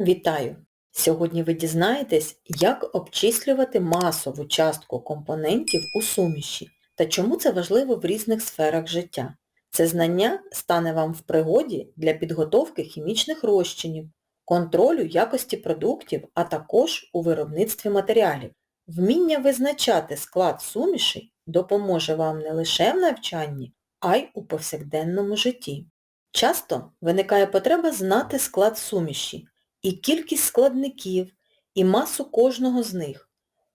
Вітаю! Сьогодні ви дізнаєтесь, як обчислювати масову частку компонентів у суміші та чому це важливо в різних сферах життя. Це знання стане вам в пригоді для підготовки хімічних розчинів, контролю якості продуктів, а також у виробництві матеріалів. Вміння визначати склад сумішей допоможе вам не лише в навчанні, а й у повсякденному житті. Часто виникає потреба знати склад суміші, і кількість складників, і масу кожного з них.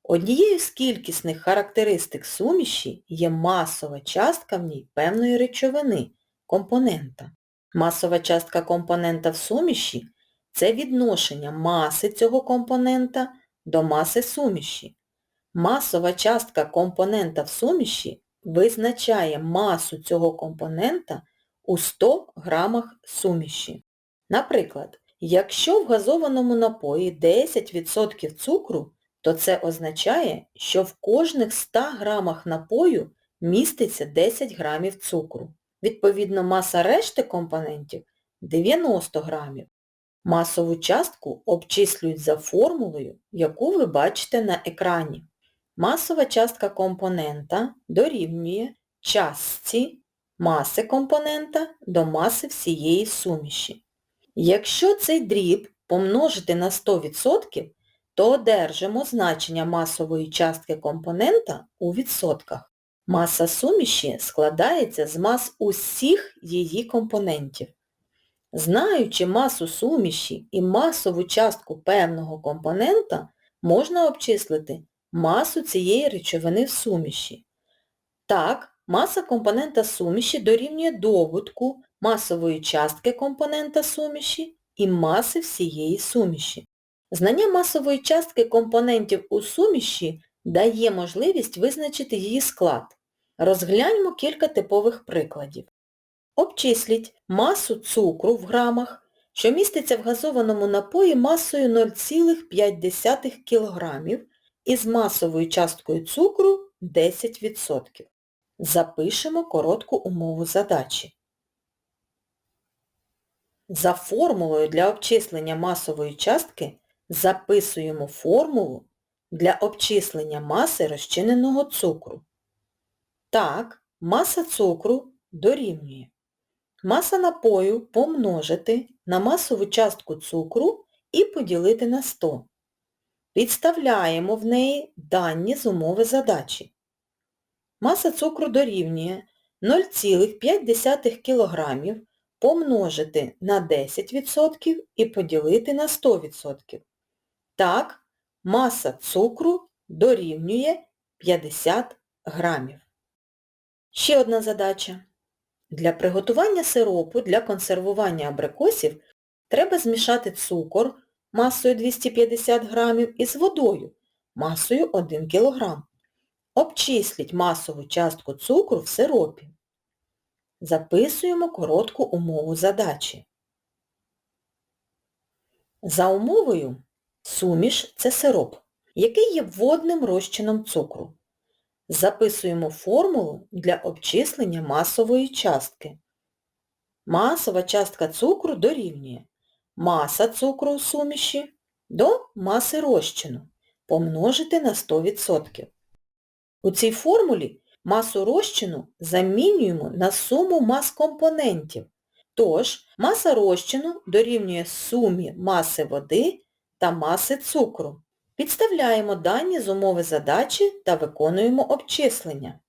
Однією з кількісних характеристик суміші є масова частка в ній певної речовини, компонента. Масова частка компонента в суміші – це відношення маси цього компонента до маси суміші. Масова частка компонента в суміші визначає масу цього компонента у 100 грамах суміші. Наприклад, Якщо в газованому напої 10% цукру, то це означає, що в кожних 100 грамах напою міститься 10 грамів цукру. Відповідно, маса решти компонентів 90 грамів. Масову частку обчислюють за формулою, яку ви бачите на екрані. Масова частка компонента дорівнює частці маси компонента до маси всієї суміші. Якщо цей дріб помножити на 100%, то одержимо значення масової частки компонента у відсотках. Маса суміші складається з мас усіх її компонентів. Знаючи масу суміші і масову частку певного компонента, можна обчислити масу цієї речовини в суміші. Так, маса компонента суміші дорівнює добутку масової частки компонента суміші і маси всієї суміші. Знання масової частки компонентів у суміші дає можливість визначити її склад. Розгляньмо кілька типових прикладів. Обчисліть масу цукру в грамах, що міститься в газованому напої масою 0,5 кг із масовою часткою цукру 10%. Запишемо коротку умову задачі. За формулою для обчислення масової частки записуємо формулу для обчислення маси розчиненого цукру. Так, маса цукру дорівнює. Маса напою помножити на масову частку цукру і поділити на 100. Підставляємо в неї дані з умови задачі. Маса цукру дорівнює 0,5 кг помножити на 10% і поділити на 100%. Так, маса цукру дорівнює 50 грамів. Ще одна задача. Для приготування сиропу для консервування абрикосів треба змішати цукор масою 250 грамів із водою масою 1 кг. Обчисліть масову частку цукру в сиропі. Записуємо коротку умову задачі. За умовою суміш це сироп, який є водним розчином цукру. Записуємо формулу для обчислення масової частки. Масова частка цукру дорівнює маса цукру у суміші до маси розчину помножити на 100%. У цій формулі Масу розчину замінюємо на суму мас компонентів. Тож, маса розчину дорівнює сумі маси води та маси цукру. Підставляємо дані з умови задачі та виконуємо обчислення.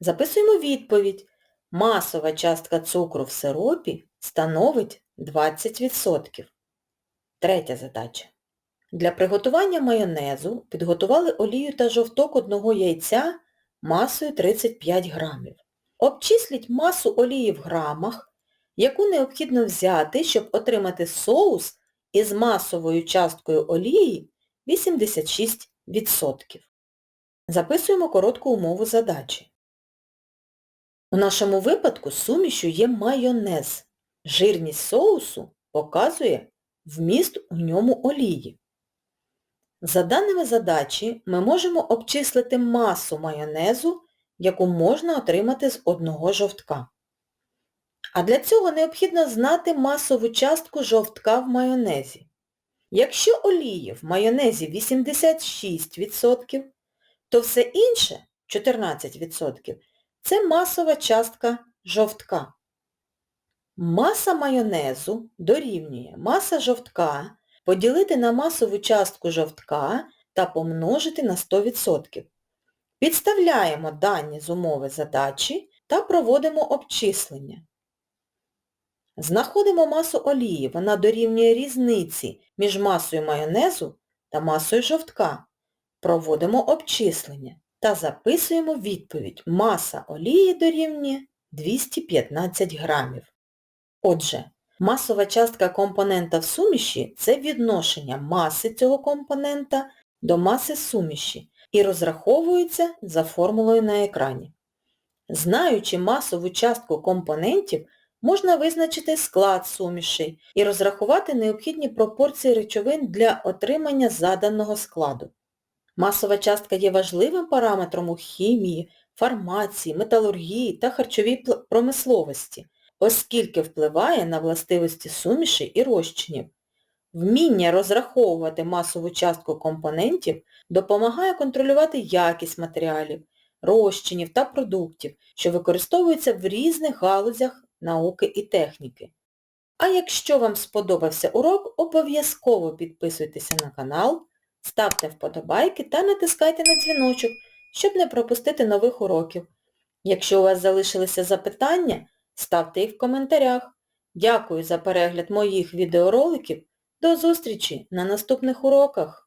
Записуємо відповідь. Масова частка цукру в сиропі становить 20%. Третя задача. Для приготування майонезу підготували олію та жовток одного яйця масою 35 грамів. Обчисліть масу олії в грамах, яку необхідно взяти, щоб отримати соус із масовою часткою олії 86%. Записуємо коротку умову задачі. У нашому випадку сумішю є майонез. Жирність соусу показує вміст у ньому олії. За даними задачі, ми можемо обчислити масу майонезу, яку можна отримати з одного жовтка. А для цього необхідно знати масову частку жовтка в майонезі. Якщо олії в майонезі 86%, то все інше 14% це масова частка жовтка. Маса майонезу дорівнює маса жовтка поділити на масову частку жовтка та помножити на 100%. Підставляємо дані з умови задачі та проводимо обчислення. Знаходимо масу олії, вона дорівнює різниці між масою майонезу та масою жовтка. Проводимо обчислення та записуємо відповідь. Маса олії дорівнює 215 грамів. Отже, масова частка компонента в суміші – це відношення маси цього компонента до маси суміші і розраховується за формулою на екрані. Знаючи масову частку компонентів, можна визначити склад сумішей і розрахувати необхідні пропорції речовин для отримання заданого складу. Масова частка є важливим параметром у хімії, фармації, металургії та харчовій промисловості, оскільки впливає на властивості сумішей і розчинів. Вміння розраховувати масову частку компонентів допомагає контролювати якість матеріалів, розчинів та продуктів, що використовуються в різних галузях науки і техніки. А якщо вам сподобався урок, обов'язково підписуйтеся на канал, ставте вподобайки та натискайте на дзвіночок, щоб не пропустити нових уроків. Якщо у вас залишилися запитання, ставте їх в коментарях. Дякую за перегляд моїх відеороликів. До зустрічі на наступних уроках!